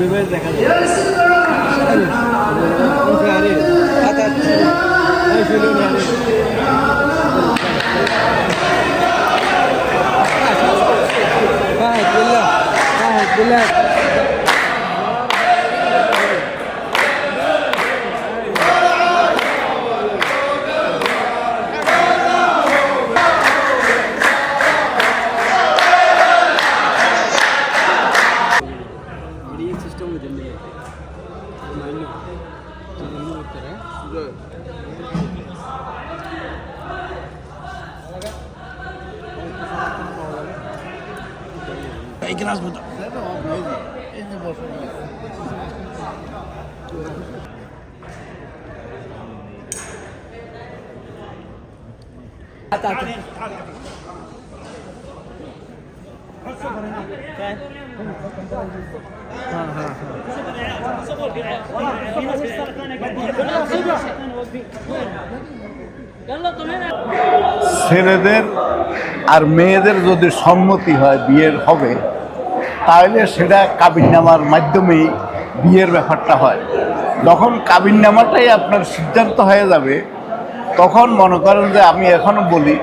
بمزك يا فهد بالله فهد بالله. Good. Take it as muda. Ataque. Tá, Ataque. Tá. ছেলেদের আর মেয়েদের যদি সম্মতি হয় বিয়ের হবে তাহলে সেটা কাবিননামার মাধ্যমেই বিয়ের ব্যাপারটা হয়। যখন কাবিননামাটাই আপনার সিদ্ধান্ত হয়ে যাবে তখন মনে করেন যে আমি এখনও বলি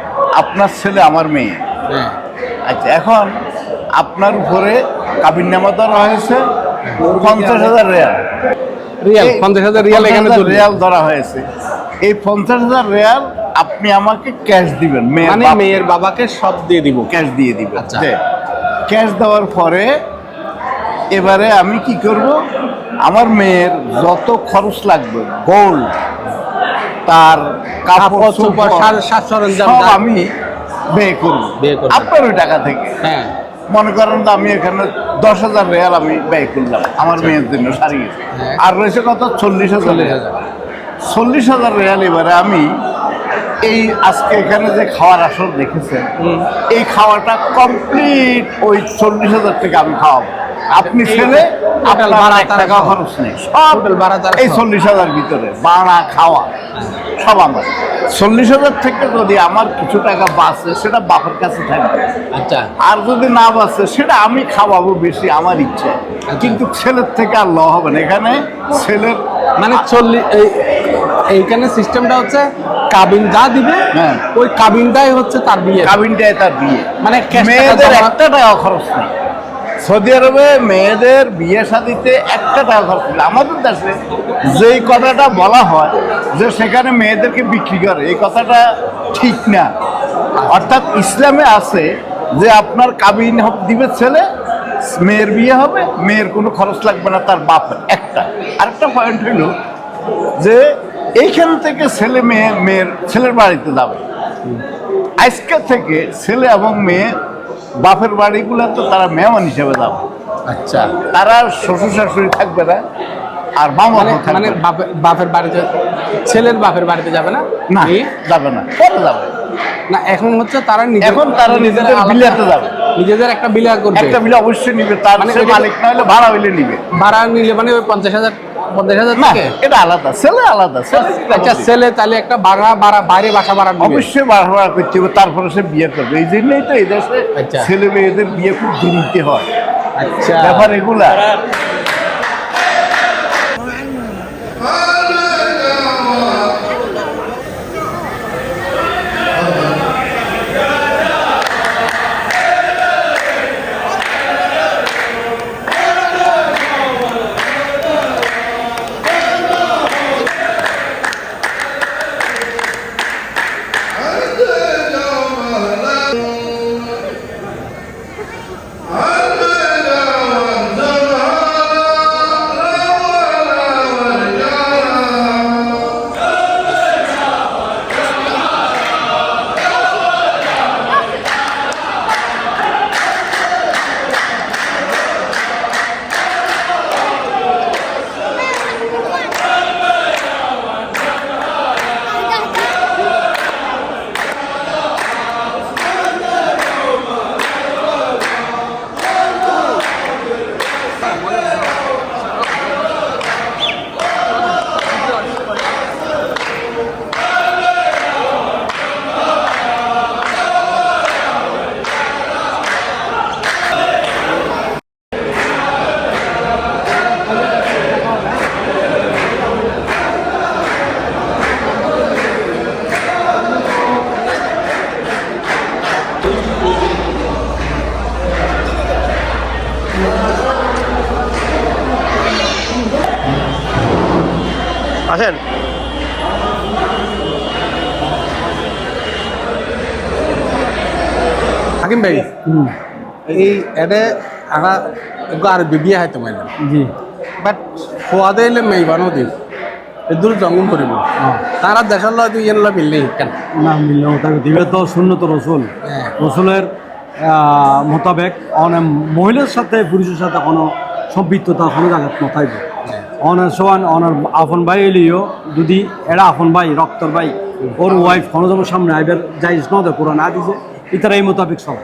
আপনার ছেলে আমার মেয়ে। আচ্ছা এখন আপনার উপরে কাবিননামা ধরা হয়েছে পঞ্চাশ হাজার রিয়াল। রিয়াল পঞ্চাশ হাজার রিয়াল এখানে রিয়াল ধরা হয়েছে। এই পঞ্চাশ হাজার রিয়াল আপনি আমাকে ক্যাশ দিবেন মানে মেয়ের বাবাকে সব দিয়ে দিব। ক্যাশ দিয়ে আচ্ছা। ক্যাশ দেওয়ার পরে এবারে আমি কি করব? আমার মেয়ের যত খরচ লাগবে গোল্ড তার কাপড় চোপড়, সাজ- সরঞ্জাম আমি ব্যয় করব। আপনার ওই টাকা থেকে। হ্যাঁ। মনে করেন তো আমি এখানে দশ হাজার রিয়াল আমি ব্যয় করলাম আমার মেয়ের জন্য শাড়ি হ্যাঁ। আর রয়েছে কত? চল্লিশ হাজার চল্লিশ রিয়াল। হাজার। চল্লিশ হাজার রিয়াল এবারে আমি এই আজকে এখানে যে খাওয়ার আসর দেখেছেন এই খাওয়াটা কমপ্লিট ওই চল্লিশ হাজার থেকে আমি খাওয়াবো। আপনি ছেলে আপনার টাকা খরচ নেই। সব এই চল্লিশ হাজার ভিতরে বাড়া খাওয়া সব আমার। চল্লিশ হাজার থেকে যদি আমার কিছু টাকা বাঁচে সেটা বাপের কাছে থাকবে। আচ্ছা। আর যদি না বাঁচে সেটা আমি খাওয়াবো বেশি আমার ইচ্ছে। কিন্তু ছেলের থেকে আর ল হবে না। এখানে ছেলের মানে চল্লিশ এই এইখানে সিস্টেমটা হচ্ছে কাবিন যা দিবে হ্যাঁ। ওই কাবিনটাই হচ্ছে তার বিয়ে। কাবিনটাই তার বিয়ে। মানে মেয়েদের একটা টাকা খরচ নেই। সৌদি আরবে মেয়েদের বিয়ে শাদিতে একটা টাকা খরচ আমাদের দেশে যেই কথাটা বলা হয় যে সেখানে মেয়েদেরকে বিক্রি করে, এই কথাটা ঠিক না। অর্থাৎ ইসলামে আছে যে আপনার কাবিন দিবে ছেলে, মেয়ের বিয়ে হবে, মেয়ের কোনো খরচ লাগবে না তার বাপ একটা। আরেকটা পয়েন্ট হইল যে এইখান থেকে ছেলে মেয়ে, মেয়ের, ছেলের বাড়িতে যাবে। আজকে থেকে ছেলে এবং মেয়ে বাপের বাড়িগুলো তো তারা মেহমান হিসেবে যাবে। আচ্ছা। তারা শ্বশুর শাশুড়ি থাকবে না আর মামা মানে মানে। বাপের বাড়িতে ছেলের বাপের বাড়িতে যাবে না? না যাবে না পরে যাবে। না এখন হচ্ছে তারা নিজে- এখন তারা নিজেদের বিলাতে যাবে। নিজেদের একটা বিলা করবে। একটা বিলে অবশ্যই নিবে তার মানে মালিক না হলে ভাড়া হইলে নিবে। ভাড়া নিলে মানে ওই পঞ্চাশ হাজার পঞ্চাশ হাজার না এটা আলাদা ছেলে আলাদা আচ্ছা ছেলে তাহলে একটা ভাড়া ভাড়া বাইরে বাসা ভাড়া অবশ্যই ভাড়া ভাড়া করতে হবে তারপরে সে বিয়ে করবে। এই জন্যই তো এই দেশে আচ্ছা। ছেলে মেয়েদের বিয়ে খুব দেরিতে হয়। আচ্ছা। ব্যাপার এগুলা। আসেন। হাকিম ভাই এই এটা আগা আর বিয়া হয় তোমার জি। বাট খোয়া দিলে মেইবানো দিই দূর জঙ্গল করিব। তারা দেখাল তুই এনলা মিললে কেন? না মিললে দিবে তো শূন্য তো রসুল। হ্যাঁ। রসুলের মোতাবেক অনেক মহিলার সাথে পুরুষের সাথে কোনো সম্পৃক্ততা কোনো জায়গাত নথাইব। অনার সমান অনার আপন ভাই এলিও যদি এরা আপন ভাই রক্তর ভাই ওর ওয়াইফ কোনো সামনে আইবার যাইজ ন দে কোরআন আ দিছে ইতারা এই মোতাবেক সব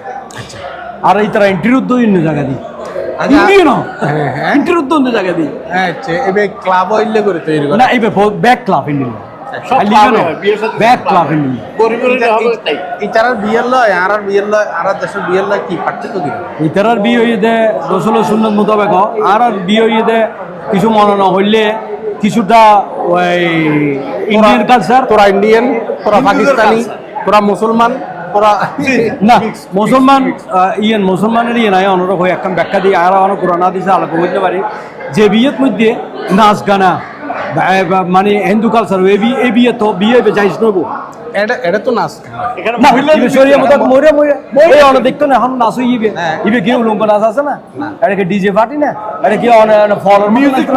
আর ইতারা ইন্টিরুদ্ধ অন্য জায়গা দিই। আচ্ছা। না হ্যাঁ। ইন্টিরুদ্ধ অন্য জায়গা দিই। আচ্ছা এবার ক্লাব হইলে করে তৈরি করে। না এইবার ব্যাক ক্লাব ইন্ডিয়া ইতারার বিয়ের লয় আর আর বিয়ের লয় আর আর দেশের বিয়ের লয় কি পার্থক্য কি? ইতারার বিয়ে রসুল সুন্নত মোতাবেক আর আর বিয়ে কিছু মনে না হইলে কিছুটা ওই ইন্ডিয়ান কালচার তোরা ইন্ডিয়ান তোরা পাকিস্তানি তোরা মুসলমান তোরা না মুসলমান ইয়েন মুসলমানের ইয়ে নাই অনরক হয়ে একখান ব্যাখ্যা দিয়ে আর অনেক কোরআনা দিছে আলোকে বুঝতে পারি। যে বিয়ের মধ্যে নাচ গানা মানে হিন্দু কালচার এই বিয়ে এই বিয়ে তো বিয়ে যাইস নবো। এটা এটা তো নাচ। এখানে না শরীরের মতো মরে মরে মরে অন দেখতো না এখন নাচ ইবে। হ্যাঁ। ইবে কি লম্বা নাচ আছে না? এটা কি ডিজে পার্টি না? এটা কি অন ফল মিউজিক